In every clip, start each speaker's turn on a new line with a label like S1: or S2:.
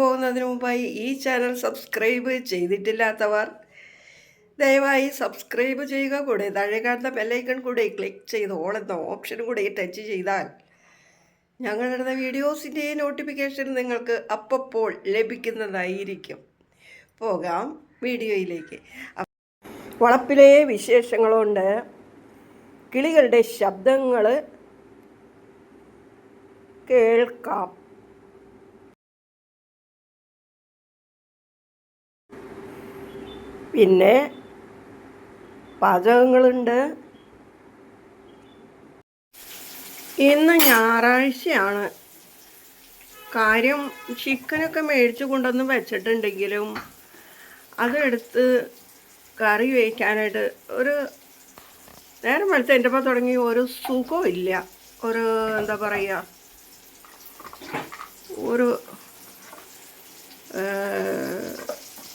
S1: പോകുന്നതിന് മുമ്പായി ഈ ചാനൽ സബ്സ്ക്രൈബ് ചെയ്തിട്ടില്ലാത്തവർ ദയവായി സബ്സ്ക്രൈബ് ചെയ്യുക. കൂടെ താഴെ കാണുന്ന ബെല്ലൈക്കൺ കൂടെ ക്ലിക്ക് ചെയ്ത് ഓൾ എന്ന ഓപ്ഷൻ കൂടെ ടച്ച് ചെയ്താൽ ഞങ്ങളുടെ വീഡിയോസിന്റെ നോട്ടിഫിക്കേഷൻ നിങ്ങൾക്ക് അപ്പപ്പോൾ ലഭിക്കുന്നതായിരിക്കും. പോകാം വീഡിയോയിലേക്ക്. വളപ്പിലെ വിശേഷങ്ങളുണ്ട്. കിളികളുടെ ശബ്ദങ്ങൾ കേൾക്കാം. പിന്നെ പാചകങ്ങളുണ്ട്. ഇന്ന് ഞായറാഴ്ചയാണ്. കാര്യം ചിക്കനൊക്കെ മേടിച്ചു കൊണ്ടുവന്ന് വെച്ചിട്ടുണ്ടെങ്കിലും അതെടുത്ത് കറി വയ്ക്കാനായിട്ട് ഒരു നേരം വെളുത്ത് എന്റെ അപ്പം തുടങ്ങി ഒരു സുഖമില്ല ഒരു എന്താ പറയുക ഒരു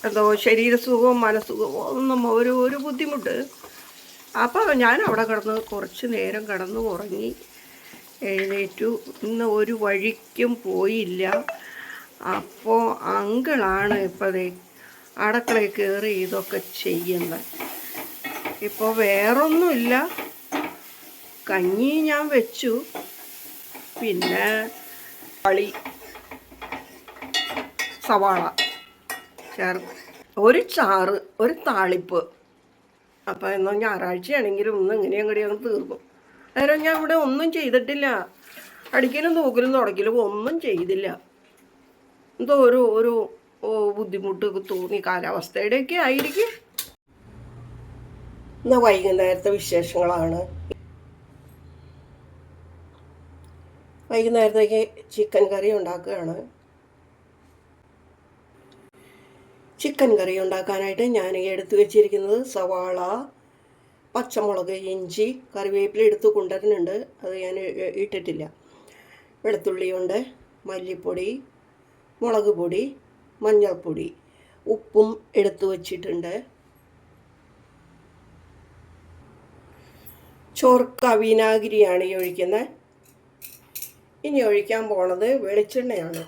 S1: എന്തോ ശരീരസുഖവും മനസ്സുഖവും ഒന്നും ഒരു ഒരു ബുദ്ധിമുട്ട്. അപ്പോൾ ഞാൻ അവിടെ കിടന്ന് കുറച്ച് നേരം കിടന്ന് ഉറങ്ങി. എഴുന്നേറ്റു. ഇന്ന് ഒരു വഴിക്കും പോയില്ല. അപ്പോൾ അങ്കിളാണ് ഇപ്പോൾ ദേ അടുക്കളയിൽ കയറി ഇതൊക്കെ ചെയ്യുന്നത് ഇപ്പോൾ വേറൊന്നുമില്ല. കഞ്ഞി ഞാൻ വെച്ചു. പിന്നെ കളി. സവാള. ചേർ ഒരു ചാറ് ഒരു താളിപ്പ്. അപ്പോൾ എന്നാൽ ഞായറാഴ്ചയാണെങ്കിലും ഒന്ന് ഇങ്ങനെ അങ്ങോട്ട് അങ്ങ് തീർക്കും. അന്നേരം ഞാൻ ഇവിടെ ഒന്നും ചെയ്തിട്ടില്ല. അടിക്കലും തൂക്കലും തുടക്കലും ഒന്നും ചെയ്തില്ല. എന്തോ ഒരു ഒരു ബുദ്ധിമുട്ട് തോന്നി. കാലാവസ്ഥയുടെയൊക്കെ ആയിരിക്കും. ഇന്ന് വൈകുന്നേരത്തെ വിശേഷങ്ങളാണ്. വൈകുന്നേരത്തേക്ക് ചിക്കൻ കറി ഉണ്ടാക്കുകയാണ്. ചിക്കൻ കറി ഉണ്ടാക്കാനായിട്ട് ഞാൻ എടുത്തു വെച്ചിരിക്കുന്നത് സവാള പച്ചമുളക് ഇഞ്ചി കറിവേപ്പില എടുത്ത് കൊണ്ടുവരുന്നുണ്ട്. അത് ഞാൻ ഇട്ടിട്ടില്ല. വെളുത്തുള്ളിയുണ്ട് മല്ലിപ്പൊടി മുളക് പൊടി മഞ്ഞൾപ്പൊടി ഉപ്പും എടുത്തു വച്ചിട്ടുണ്ട്. ചോർക്ക വിനാഗിരിയാണ് ഈ ഒഴിക്കുന്നത്. ഇനി ഒഴിക്കാൻ പോണത് വെളിച്ചെണ്ണയാണ്.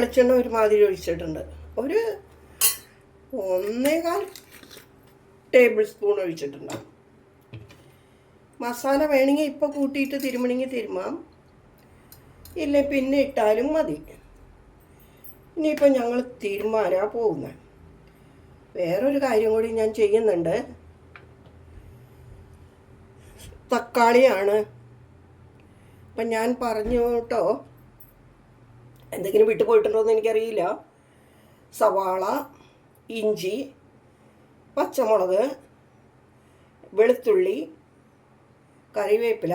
S1: വെളിച്ചെണ്ണ ഒരുമാതിരി ഒഴിച്ചിട്ടുണ്ട്. ഒരു ഒന്നേകാൽ ടേബിൾ സ്പൂൺ ഒഴിച്ചിട്ടുണ്ടാവും മസാല വേണമെങ്കിൽ ഇപ്പോൾ കൂട്ടിയിട്ട് തിരുമണമെങ്കിൽ തിരുമാം. ഇല്ല പിന്നെ ഇട്ടാലും മതി. ഇനിയിപ്പോൾ ഞങ്ങൾ തിരുമാനാ പോകുന്നത്. വേറൊരു കാര്യം കൂടി ഞാൻ ചെയ്യുന്നുണ്ട്. തക്കാളിയാണ്. അപ്പം ഞാൻ പറഞ്ഞു കേട്ടോ എന്തെങ്കിലും വിട്ടു പോയിട്ടുണ്ടോ എന്ന് എനിക്കറിയില്ല. സവാള ഇഞ്ചി പച്ചമുളക് വെളുത്തുള്ളി കറിവേപ്പില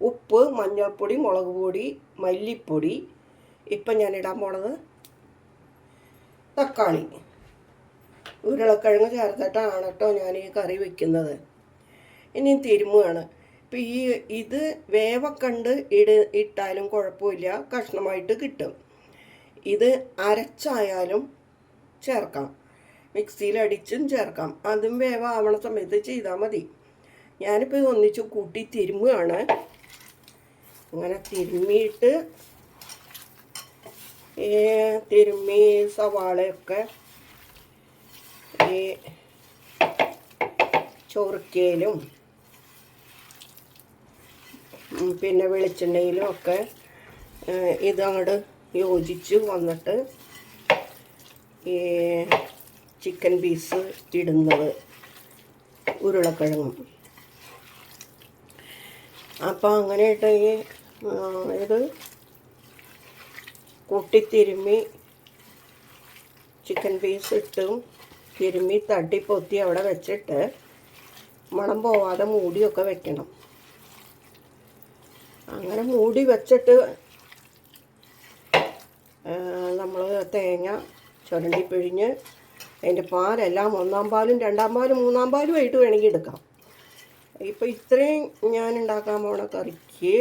S1: ഉപ്പ് മഞ്ഞൾപ്പൊടി മുളക് പൊടി മല്ലിപ്പൊടി ഇപ്പം ഞാൻ ഇടാൻ പോണത് തക്കാളി. ഉരുളക്കിഴങ്ങ് ചേർത്തിട്ടാണ് കേട്ടോ ഞാൻ ഈ കറി വയ്ക്കുന്നത് ഇനിയും തിരുമുകയാണ് ഇപ്പം ഈ ഇത് വേവക്കണ്ട് ഇട ഇട്ടാലും കുഴപ്പമില്ല കഷ്ണമായിട്ട് കിട്ടും. ഇത് അരച്ചായാലും ചേർക്കാം. മിക്സിയിൽ അടിച്ചും ചേർക്കാം. അതും വേവാവണ സമയത്ത് ചെയ്താൽ മതി. ഞാനിപ്പോൾ ഇത് ഒന്നിച്ച് കൂട്ടി തിരുമുകയാണ് അങ്ങനെ തിരുമ്മിയിട്ട് തിരുമ്മി സവാളയൊക്കെ ഈ ചൊറുക്കയിലും പിന്നെ വെളിച്ചെണ്ണയിലും ഒക്കെ ഇതങ്ങോട്ട് യോജിച്ച് വന്നിട്ട് ഈ ചിക്കൻ പീസ് ഇടുന്നത് ഉരുളക്കിഴങ്ങും. അപ്പോൾ അങ്ങനെയിട്ട് ഈ ഇത് കൂട്ടിത്തിരുമ്മി ചിക്കൻ പീസ് ഇട്ടും തിരുമ്മി തട്ടി പൊത്തി അവിടെ വെച്ചിട്ട് മണം പോവാതെ മൂടിയൊക്കെ വെക്കണം. അങ്ങനെ മൂടി വെച്ചിട്ട് നമ്മൾ തേങ്ങ ചുരണ്ടി പിഴിഞ്ഞ് അതിന്റെ പാലെല്ലാം ഒന്നാം പാലും രണ്ടാം പാലും മൂന്നാം പാലും ആയിട്ട് വേണമെങ്കിൽ എടുക്കാം. ഇപ്പോൾ ഇത്രയും ഞാൻ ഉണ്ടാക്കാൻ പോണ കറിക്ക്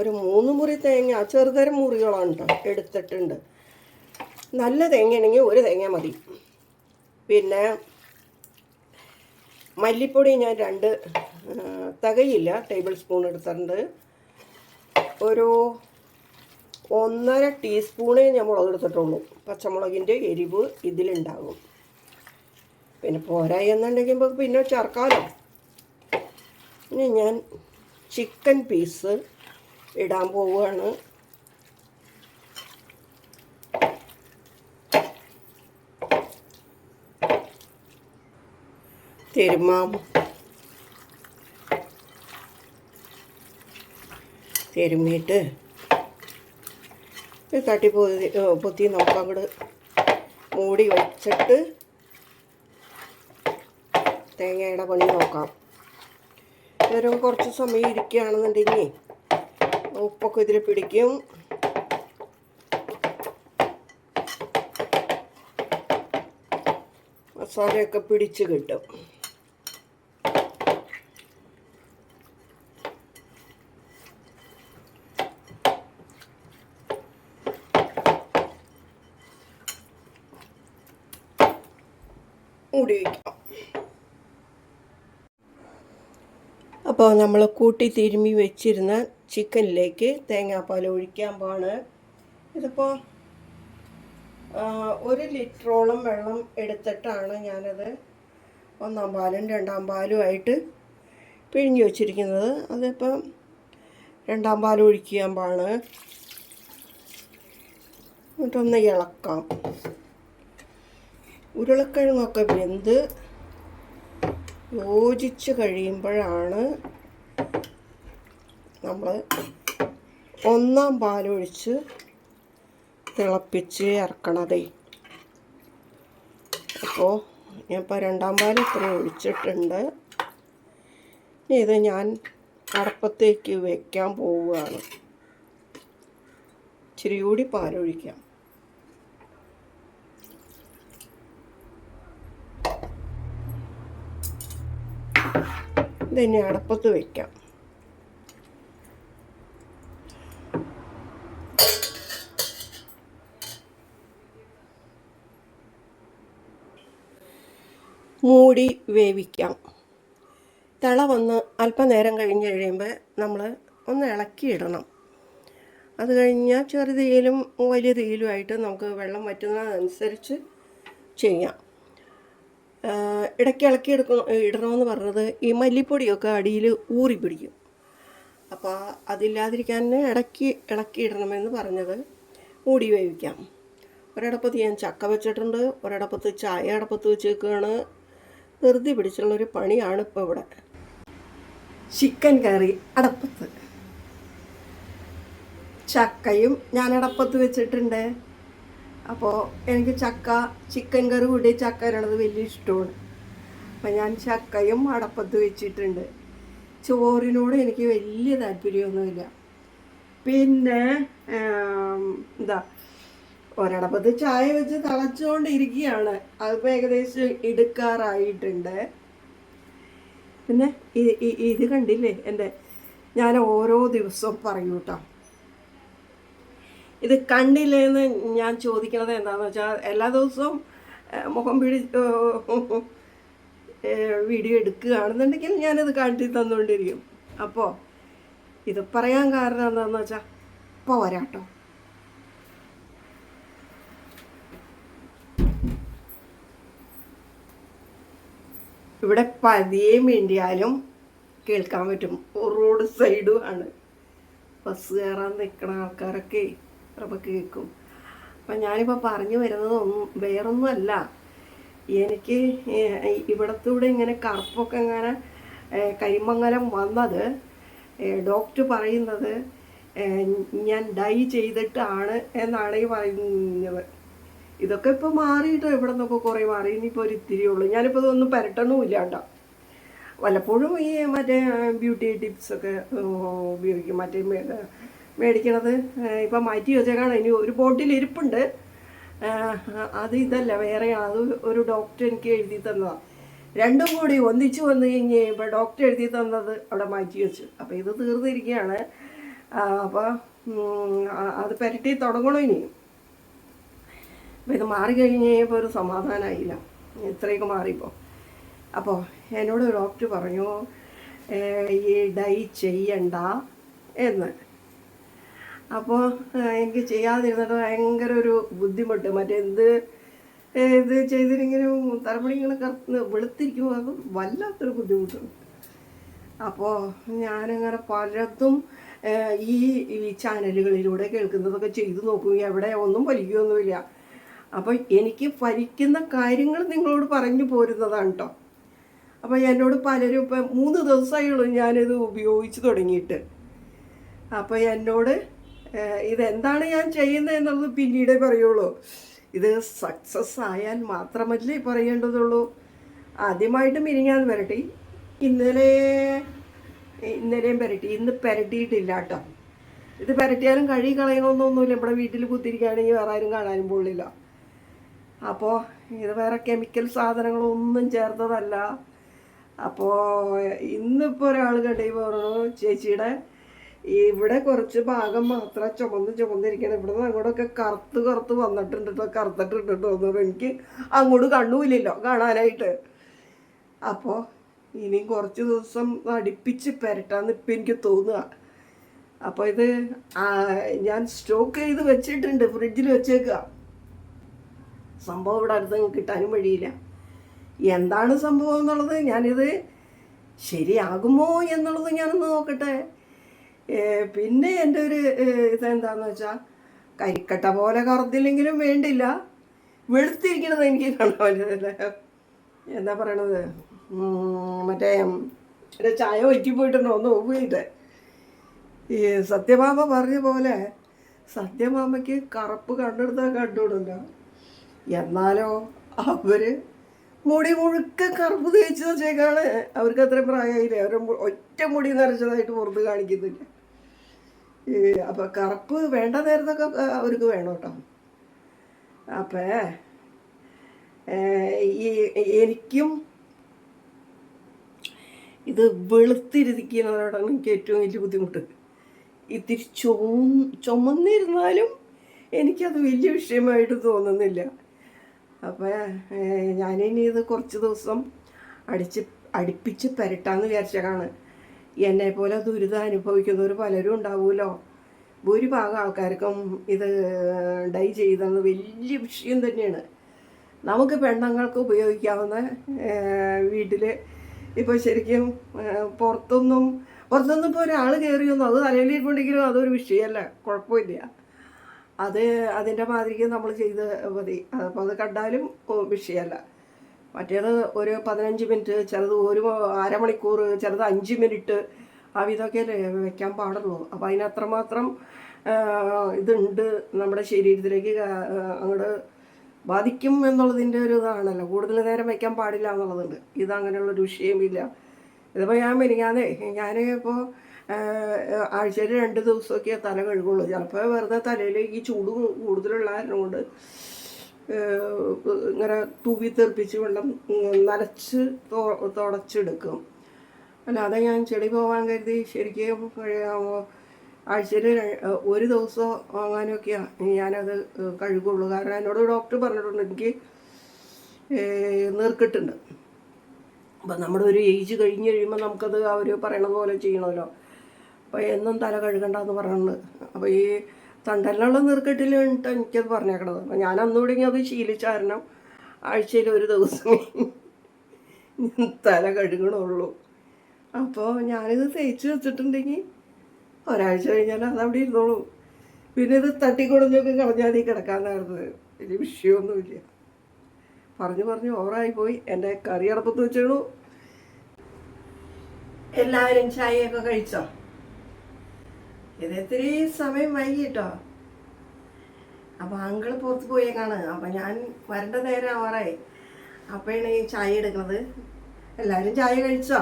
S1: ഒരു മൂന്ന് മുറി തേങ്ങ ചെറുതരം മുറികളാണ് കേട്ടോ എടുത്തിട്ടുണ്ട്. നല്ല തേങ്ങയാണെങ്കിൽ ഒരു തേങ്ങ മതി. പിന്നെ മല്ലിപ്പൊടി ഞാൻ രണ്ട് തികയില്ല. ടേബിൾ സ്പൂൺ എടുത്തിട്ടുണ്ട്. ഒരു ഒന്നര ടീസ്പൂണേ ഞാൻ മുളക് എടുത്തിട്ടുള്ളൂ. പച്ചമുളകിന്റെ എരിവ് ഇതിലുണ്ടാകും. പിന്നെ പോരായി എന്നുണ്ടെങ്കിൽ നമുക്ക് പിന്നെ ചേർക്കാമല്ലോ ഇനി ഞാൻ ചിക്കൻ പീസ് ഇടാൻ പോവുകയാണ്. തിരുമാം. തിരുമ്മിയിട്ട് തട്ടി പൊതി പൊത്തി നമുക്ക് അങ്ങോട്ട് മൂടി വെച്ചിട്ട് തേങ്ങയുടെ പണി നോക്കാം. നേരം കുറച്ച് സമയം ഇരിക്കുകയാണെന്നുണ്ടെങ്കിൽ ഉപ്പൊക്കെ ഇതിൽ പിടിക്കും. മസാലയൊക്കെ പിടിച്ച് കിട്ടും. മൂടി അപ്പോൾ നമ്മൾ കൂട്ടി തിരുമ്മി വെച്ചിരുന്ന ചിക്കനിലേക്ക് തേങ്ങാപ്പാൽ ഒഴിക്കാൻ പോണ് ഇതിപ്പോൾ ഒരു ലിറ്ററോളം വെള്ളം എടുത്തിട്ടാണ് ഞാനത് ഒന്നാം പാലും രണ്ടാം പാലുമായിട്ട് പിഴിഞ്ഞ് വച്ചിരിക്കുന്നത്. അതിപ്പം രണ്ടാം പാൽ ഒഴിക്കാൻ പാണ് എന്നിട്ടൊന്ന് ഇളക്കാം. ഉരുളക്കിഴങ്ങൊക്കെ വെന്ത് യോജിച്ച് കഴിയുമ്പോഴാണ് നമ്മൾ ഒന്നാം പാലൊഴിച്ച് തിളപ്പിച്ച് ഇറക്കണതേ. അപ്പോൾ ഞാൻ ഇപ്പോൾ രണ്ടാം പാൽ ഇത്ര ഒഴിച്ചിട്ടുണ്ട്. ഇത് ഞാൻ അടപ്പത്തേക്ക് വയ്ക്കാൻ പോവുകയാണ്. ഇച്ചിരി കൂടി പാലൊഴിക്കാം. ഇതിനെ അടപ്പത്ത് വയ്ക്കാം മൂടി വേവിക്കാം. തിള വന്ന് അല്പനേരം കഴിഞ്ഞ് കഴിയുമ്പോൾ നമ്മൾ ഒന്ന് ഇളക്കിയിടണം. അത് കഴിഞ്ഞാൽ ചെറു തീയിലും വലിയ തീയിലുമായിട്ട് നമുക്ക് വെള്ളം വറ്റുന്നതനുസരിച്ച് ചെയ്യാം. ഇടയ്ക്ക് ഇളക്കി എടുക്കണം ഇടണമെന്ന് പറഞ്ഞത് ഈ മല്ലിപ്പൊടിയൊക്കെ അടിയിൽ ഊറി പിടിക്കും. അപ്പോൾ അതില്ലാതിരിക്കാൻ ഇടയ്ക്ക് ഇളക്കി ഇടണമെന്ന് പറഞ്ഞത് മൂടി വേവിക്കാം. ഒരിടപ്പത്ത് ഞാൻ ചക്ക വെച്ചിട്ടുണ്ട് ഒരിടപ്പത്ത് ചായ അടപ്പത്ത് വെച്ചേക്കുകയാണ് ധൃതി പിടിച്ചുള്ളൊരു പണിയാണ് ഇപ്പോൾ ഇവിടെ. ചിക്കൻ കറി അടപ്പത്ത്. ചക്കയും ഞാൻ അടപ്പത്ത് വെച്ചിട്ടുണ്ട്. അപ്പോൾ എനിക്ക് ചക്ക ചിക്കൻ കറി കൂടി ചക്ക വരണത് വലിയ ഇഷ്ടമാണ്. അപ്പം ഞാൻ ചക്കയും അടപ്പത്ത് വെച്ചിട്ടുണ്ട്. ചോറിനോട് എനിക്ക് വലിയ താല്പര്യമൊന്നുമില്ല. പിന്നെ എന്താ ഒരടപ്പത്ത് ചായ വെച്ച് തിളച്ചുകൊണ്ടിരിക്കുകയാണ് അതിപ്പോൾ ഏകദേശം എടുക്കാറായിട്ടുണ്ട്. പിന്നെ ഇത് കണ്ടില്ലേ എന്റെ ഞാൻ ഓരോ ദിവസവും പറയൂ കേട്ടോ ഇത് കണ്ടില്ലേന്ന് ഞാൻ ചോദിക്കുന്നത് എന്താണെന്ന് വെച്ചാൽ എല്ലാ ദിവസവും മുഖം പിടി വീഡിയോ എടുക്കുകയാണെന്നുണ്ടെങ്കിൽ ഞാനത് കാട്ടി തന്നുകൊണ്ടിരിക്കും അപ്പോൾ ഇത് പറയാൻ കാരണം എന്താണെന്ന് വെച്ചാൽ ഇപ്പോൾ വരാട്ടോ ഇവിടെ പതിയെ വേണ്ടിയാലും കേൾക്കാൻ പറ്റും. റോഡ് സൈഡും ആണ്. ബസ് കയറാൻ നിൽക്കുന്ന ആൾക്കാരൊക്കെ അപ്പോൾ കേൾക്കും അപ്പം ഞാനിപ്പോൾ പറഞ്ഞു വരുന്നത് വേറൊന്നുമല്ല എനിക്ക് ഇവിടത്തൂടെ ഇങ്ങനെ കറുപ്പൊക്കെ ഇങ്ങനെ കരിമംഗലം വന്നത് ഡോക്ടർ പറയുന്നത് ഞാൻ ഡൈ ചെയ്തിട്ടാണ് എന്നാണ് ഈ പറയുന്നത്. ഇതൊക്കെ ഇപ്പോൾ മാറിയിട്ടോ? ഇവിടെ നിന്നൊക്കെ കുറേ മാറി. ഇനിയിപ്പോൾ ഒരു ഇത്തിരി ഉള്ളൂ. ഞാനിപ്പോൾ ഇതൊന്നും പുരട്ടണമില്ല കേട്ടോ. വല്ലപ്പോഴും ഈ മറ്റേ ബ്യൂട്ടി ടിപ്സൊക്കെ ഉപയോഗിക്കും. മറ്റേ മേടിക്കണത്. ഇപ്പം മാറ്റി വെച്ചേക്കാണ്. ഇനി ഒരു ബോട്ടിൽ ഇരിപ്പുണ്ട്. അത് ഇതല്ല വേറെയാണ് അത് ഒരു ഡോക്ടർ എനിക്ക് എഴുതി തന്നതാണ് രണ്ടും കൂടി ഒന്നിച്ചു വന്നു കഴിഞ്ഞ് ഇപ്പം ഡോക്ടർ എഴുതി തന്നത് അവിടെ മാറ്റി വെച്ചു. അപ്പോൾ ഇത് തീർന്നിരിക്കുകയാണ്. അപ്പോൾ അത് പുരട്ടി തുടങ്ങണം ഇനിയും അപ്പോൾ ഇത് മാറിക്കഴിഞ്ഞ് കഴിയുമ്പോൾ ഒരു സമാധാനമായില്ല. ഇത്രയൊക്കെ മാറിയപ്പോൾ. അപ്പോൾ എന്നോട് ഡോക്ടർ പറഞ്ഞു ഈ ഡൈ ചെയ്യണ്ട എന്ന്. അപ്പോൾ എനിക്ക് ചെയ്യാതിരുന്നിട്ട് ഭയങ്കര ഒരു ബുദ്ധിമുട്ട് മറ്റേത് ഇത് ചെയ്തിരിങ്ങനെ തലമുടി ഇങ്ങനെ കറുത്ത് വെളുത്തിരിക്കുമ്പോൾ അത് വല്ലാത്തൊരു ബുദ്ധിമുട്ടുണ്ട് അപ്പോൾ ഞാനങ്ങനെ പലതും ഈ ഈ ചാനലുകളിലൂടെ കേൾക്കുന്നതൊക്കെ ചെയ്തു നോക്കും. എവിടെ ഒന്നും ഫലിക്കുകയൊന്നുമില്ല അപ്പോൾ എനിക്ക് ഫലിക്കുന്ന കാര്യങ്ങൾ നിങ്ങളോട് പറഞ്ഞു പോരുന്നതാണ് കേട്ടോ അപ്പോൾ എന്നോട് പലരും ഇപ്പം മൂന്ന് ദിവസമായുള്ളൂ ഞാനിത് ഉപയോഗിച്ച് തുടങ്ങിയിട്ട്. അപ്പോൾ എന്നോട് ഇതെന്താണ് ഞാൻ ചെയ്യുന്നത് എന്നുള്ളത് പിന്നീടേ പറയുള്ളൂ. ഇത് സക്സസ് ആയാൽ മാത്രമല്ലേ പറയേണ്ടതുള്ളൂ. ആദ്യമായിട്ട് മിനിങ്ങാന്ന് വരട്ടി ഇന്നലെ ഇന്നലെയും പെരട്ടി. ഇന്ന് പെരട്ടിയിട്ടില്ല കേട്ടോ. ഇത് പെരട്ടിയാലും കഴുകി കളയണമെന്നൊന്നുമില്ല നമ്മുടെ വീട്ടിൽ കുത്തിരിക്കുകയാണെങ്കിൽ വേറെ ആരും കാണാനും പോളില്ല അപ്പോൾ ഇത് വേറെ കെമിക്കൽ സാധനങ്ങളൊന്നും ചേർത്തതല്ല. അപ്പോൾ ഇന്നിപ്പോൾ ഒരാൾ കണ്ടു പറഞ്ഞു ചേച്ചിയുടെ ഇവിടെ കുറച്ച് ഭാഗം മാത്രം ചുമന്ന് ചുമന്നിരിക്കണം ഇവിടെ നിന്ന് അങ്ങോട്ടൊക്കെ കറുത്ത് കറുത്ത് വന്നിട്ടുണ്ട് കേട്ടോ കറുത്തിട്ടുണ്ട് കേട്ടോ എന്ന് പറഞ്ഞു. എനിക്ക് അങ്ങോട്ട് കണ്ണുമില്ലല്ലോ കാണാനായിട്ട്. അപ്പോൾ ഇനിയും കുറച്ച് ദിവസം നടിപ്പിച്ച് പെരട്ടാന്ന് ഇപ്പം എനിക്ക് തോന്നുക. അപ്പോൾ ഇത് ഞാൻ സ്റ്റോക്ക് ചെയ്ത് വെച്ചിട്ടുണ്ട് ഫ്രിഡ്ജിൽ വെച്ചേക്കുക. സംഭവം ഇവിടെ അടുത്ത് കിട്ടാനും വഴിയില്ല. എന്താണ് സംഭവം എന്നുള്ളത് ഞാനിത് ശരിയാകുമോ എന്നുള്ളത് ഞാനൊന്ന് നോക്കട്ടെ. പിന്നെ എന്റെ ഒരു ഇതെന്താന്ന് വെച്ചാൽ കരിക്കട്ട പോലെ കറുത്തില്ലെങ്കിലും വേണ്ടില്ല. വെളുത്തിരിക്കണത് എനിക്ക് കാണാൻ എന്താ പറയണത്? മറ്റേ ഒരു ചായ ഒറ്റിപ്പോയിട്ടുണ്ടോ ഒന്ന് ഓഫ് ഈ സത്യഭാമ പറഞ്ഞ പോലെ സത്യഭാമയ്ക്ക് കറുപ്പ് കണ്ടെടുത്താൽ കണ്ടുവിടില്ല എന്നാലോ അവർ മുടി മുഴുക്ക കറുപ്പ് തേച്ച് വെച്ചേക്കാണ്. അവർക്ക് അത്രയും പ്രായമായില്ലേ? അവർ ഒറ്റ മുടി നരച്ചതായിട്ട് പുറത്ത് കാണിക്കുന്നില്ല. അപ്പം കറുപ്പ് വേണ്ട നേരത്തൊക്കെ അവർക്ക് വേണം കേട്ടോ. അപ്പേ ഈ എനിക്കും ഇത് വെളുത്തിരിക്കുന്നതോടാണ് എനിക്ക് ഏറ്റവും വലിയ ബുദ്ധിമുട്ട്. ഇത്തിരി ചുമ ചുമന്നിരുന്നാലും എനിക്കത് വലിയ വിഷയമായിട്ട് തോന്നുന്നില്ല. അപ്പോൾ ഞാനിനി ഇത് കുറച്ച് ദിവസം അടിച്ച് അടുപ്പിച്ച് പെരട്ടാന്ന് വിചാരിച്ചതാണ് എന്നെ പോലെ ദുരിതം അനുഭവിക്കുന്നവർ പലരും ഉണ്ടാവുമല്ലോ. ഭൂരിഭാഗം ആൾക്കാർക്കും ഇത് ഡൈ ചെയ്തത് വലിയ വിഷയം തന്നെയാണ്. നമുക്ക് പെണ്ണുങ്ങൾക്ക് ഉപയോഗിക്കാവുന്ന വീട്ടിൽ ഇപ്പോൾ ശരിക്കും പുറത്തൊന്നും പുറത്തൊന്നും ഇപ്പോൾ ഒരാൾ കയറിയൊന്നും അത് തലയിലിരിപ്പുണ്ടെങ്കിലും അതൊരു വിഷയമല്ല. കുഴപ്പമില്ല. അത് അതിന്റെ മാതിരിക്ക് നമ്മൾ ചെയ്ത് മതി. അപ്പോൾ അത് കണ്ടാലും വിഷയമല്ല. മറ്റേത് ഒരു പതിനഞ്ച് മിനിറ്റ് ചിലത് ഒരു അരമണിക്കൂർ ചിലത് അഞ്ച് മിനിറ്റ് ആ വിധമൊക്കെ വെക്കാൻ പാടുള്ളൂ. അപ്പോൾ അതിനത്രമാത്രം ഇതുണ്ട് നമ്മുടെ ശരീരത്തിലേക്ക് അങ്ങോട്ട് ബാധിക്കും എന്നുള്ളതിന്റെ ഒരു ഇതാണല്ലോ. കൂടുതൽ നേരം വയ്ക്കാൻ പാടില്ല എന്നുള്ളതുണ്ട്. ഇത് അങ്ങനെയുള്ളൊരു വിഷയമില്ല. ഇതിപ്പോൾ ഞാൻ മിനിങ്ങാന്നേ ഞാൻ ഇപ്പോൾ ആഴ്ചയിൽ രണ്ട് ദിവസമൊക്കെ തല കഴുകുള്ളൂ. ചിലപ്പോൾ വെറുതെ തലയിൽ ഈ ചൂട് കൂടുതലുള്ള കാരണം കൊണ്ട് ഇങ്ങനെ തൂവി തെറിപ്പിച്ച് വെള്ളം നനച്ച് തുടച്ചെടുക്കും. അല്ലാതെ ഞാൻ ചെടി പോകാൻ കരുതി ശരിക്കും ആഴ്ചയിൽ ഒരു ദിവസം അങ്ങനെയൊക്കെയാണ് ഞാനത് കഴുകുള്ളൂ. കാരണം എന്നോട് ഡോക്ടർ പറഞ്ഞിട്ടുണ്ട് എനിക്ക് നീർക്കിട്ടുണ്ട്. അപ്പം നമ്മുടെ ഒരു ഏജ് കഴിഞ്ഞ് കഴിയുമ്പോൾ നമുക്കത് അവർ പറയണ പോലെ ചെയ്യണമല്ലോ. അപ്പോൾ എന്നും തല കഴുകണ്ടെന്ന് പറഞ്ഞിട്ടുണ്ട്. അപ്പോൾ ഈ തണ്ടലിനുള്ള നീർക്കെട്ടിലുണ്ട് എനിക്കത് പറഞ്ഞേക്കണത്. അപ്പം ഞാൻ അന്നുകൂടി അത് ശീലിച്ച ആഴ്ചയിൽ ഒരു ദിവസം തല കഴുകണുള്ളൂ. അപ്പോൾ ഞാനിത് തേച്ച് വെച്ചിട്ടുണ്ടെങ്കിൽ ഒരാഴ്ച കഴിഞ്ഞാൽ അത് അവിടെ ഇരുന്നോളൂ. പിന്നെ ഇത് തട്ടിക്കൊടഞ്ഞൊക്കെ കളഞ്ഞാൽ ഈ കിടക്കാനായിരുന്നത് വലിയ വിഷയമൊന്നുമില്ല. പറഞ്ഞു പറഞ്ഞു ഓവറായി പോയി. എന്റെ കറി അടപ്പത്ത് വെച്ചോളൂ എല്ലാവരും ചായയൊക്കെ കഴിച്ചോ? ഇത് ഇത്തിരി സമയം വൈകിട്ടോ അപ്പോൾ അങ്കിൾ പുറത്ത് പോയേക്കാണ്. അപ്പൊ ഞാൻ വരേണ്ട നേരം ആവാറായി. അപ്പോഴാണ് ഈ ചായ എടുക്കുന്നത്. എല്ലാവരും ചായ കഴിച്ചോ?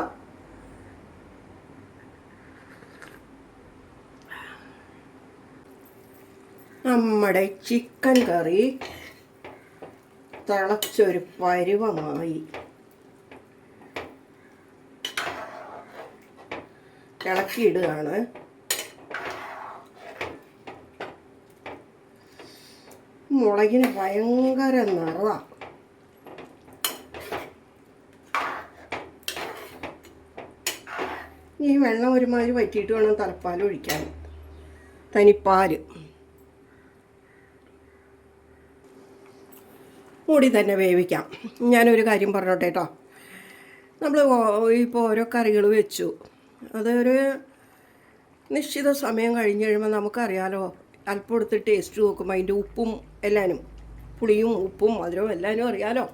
S1: നമ്മുടെ ചിക്കൻ കറി തിളച്ചൊരു പരുവമായി. ഇളക്കിയിടുകയാണ് മുളകിന് ഭയങ്കര നിറവാ. ഈ വെള്ളം ഒരുമാതിരി വറ്റിയിട്ട് വേണം തലപ്പാൽ ഒഴിക്കാൻ. തനിപ്പാൽ മൂടി തന്നെ വേവിക്കാം. ഞാനൊരു കാര്യം പറഞ്ഞോട്ടെ കേട്ടോ നമ്മൾ ഇപ്പോൾ ഓരോ കറികൾ വെച്ചു. അതൊരു നിശ്ചിത സമയം കഴിഞ്ഞ് കഴിയുമ്പോൾ നമുക്കറിയാലോ അല്പം എടുത്ത് ടേസ്റ്റ് നോക്കുമ്പോൾ അതിന്റെ ഉപ്പും എല്ലാനും പുളിയും ഉപ്പും മധുരവും എല്ലാനും അറിയാലോ.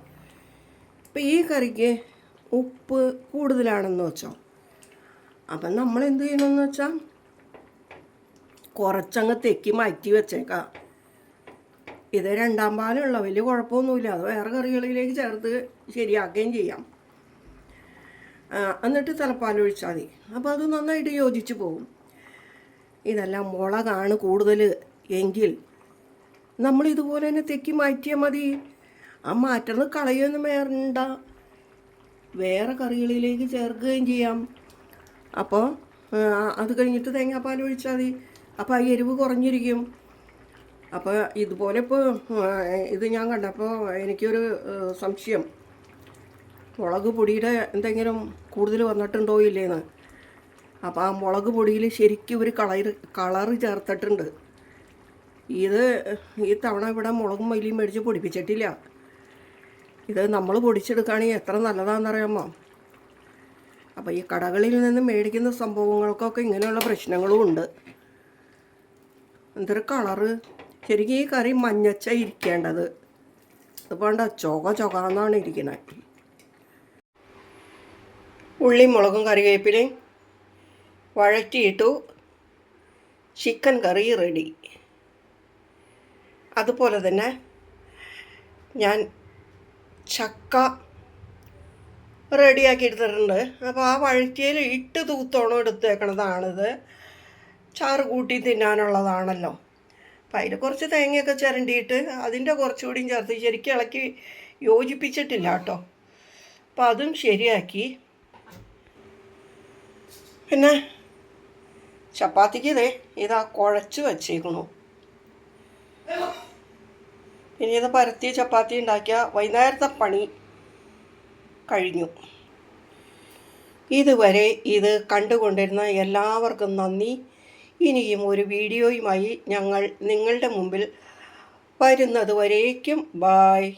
S1: അപ്പം ഈ കറിക്ക് ഉപ്പ് കൂടുതലാണെന്ന് വെച്ചോ. അപ്പം നമ്മൾ എന്ത് ചെയ്യണമെന്ന് വെച്ചാൽ കുറച്ചങ്ങ് തെക്കി മാറ്റി വെച്ചേക്കാം. ഇത് രണ്ടാം പാലുള്ള വലിയ കുഴപ്പമൊന്നുമില്ല. അത് വേറെ കറികളിലേക്ക് ചേർത്ത് ശരിയാക്കുകയും ചെയ്യാം. എന്നിട്ട് തലപ്പാലൊഴിച്ചാൽ മതി. അപ്പോൾ അത് നന്നായിട്ട് യോജിച്ച് പോകും. ഇതെല്ലാം മുളകാണ് കൂടുതൽ എങ്കിൽ നമ്മൾ ഇതുപോലെ തന്നെ തെക്കി മാറ്റിയാൽ മതി. ആ മാറ്റുന്നത് കളയൊന്നും വേണ്ട. വേറെ കറികളിലേക്ക് ചേർക്കുകയും ചെയ്യാം. അപ്പോൾ അത് കഴിഞ്ഞിട്ട് തേങ്ങാപ്പാൽ ഒഴിച്ചാൽ മതി. അപ്പോൾ ആ എരിവ് കുറഞ്ഞിരിക്കും. അപ്പോൾ ഇതുപോലെ ഇപ്പോൾ ഇത് ഞാൻ കണ്ടപ്പോൾ എനിക്കൊരു സംശയം. മുളക് പൊടിയുടെ എന്തെങ്കിലും കൂടുതൽ വന്നിട്ടുണ്ടോ ഇല്ലേന്ന്. അപ്പോൾ ആ മുളക് പൊടിയിൽ ശരിക്കും ഒരു കളർ കളറ് ചേർത്തിട്ടുണ്ട്. ഇത് ഈ തവണ ഇവിടെ മുളകും മല്ലിയും മേടിച്ച് പൊടിപ്പിച്ചിട്ടില്ല. ഇത് നമ്മൾ പൊടിച്ചെടുക്കുകയാണെങ്കിൽ എത്ര നല്ലതാണെന്നറിയാമോ? അപ്പോൾ ഈ കടകളിൽ നിന്ന് മേടിക്കുന്ന സംഭവങ്ങൾക്കൊക്കെ ഇങ്ങനെയുള്ള പ്രശ്നങ്ങളും ഉണ്ട്. എന്തൊരു കളറ്? ശരിക്കും ഈ കറി മഞ്ഞച്ച ഇരിക്കേണ്ടത്. ഇത് വേണ്ട ചൊക എന്നാണ് ഇരിക്കുന്നത് ഉള്ളി മുളകും കറിവേപ്പിലയും വഴറ്റിയിട്ടു ചിക്കൻ കറി റെഡി അതുപോലെ തന്നെ ഞാൻ ചക്ക റെഡിയാക്കി എടുത്തിട്ടുണ്ട്. അപ്പോൾ ആ വഴറ്റിയിൽ ഇട്ട് തൂത്തോണം എടുത്തേക്കണതാണിത്. ചാറ് കൂട്ടി തിന്നാനുള്ളതാണല്ലോ. അപ്പം അതിൽ കുറച്ച് തേങ്ങയൊക്കെ ചിരണ്ടിയിട്ട് അതിന്റെ കുറച്ചുകൂടിയും ചേർത്ത് ശരിക്കും ഇളക്കി യോജിപ്പിച്ചിട്ടില്ല കേട്ടോ. അപ്പം അതും ശരിയാക്കി. പിന്നെ ചപ്പാത്തിക്ക് ഇതേ ഇതാ കുഴച്ച് വച്ചേക്കണു ഇനി ഇത് പരത്തി ചപ്പാത്തി ഉണ്ടാക്കിയ വൈകുന്നേരത്തെ പണി കഴിഞ്ഞു. ഇതുവരെ ഇത് കണ്ടുകൊണ്ടിരുന്ന എല്ലാവർക്കും നന്ദി. ഇനിയും ഒരു വീഡിയോയുമായി ഞങ്ങൾ നിങ്ങളുടെ മുമ്പിൽ വരുന്നതുവരേക്കും. ബായ്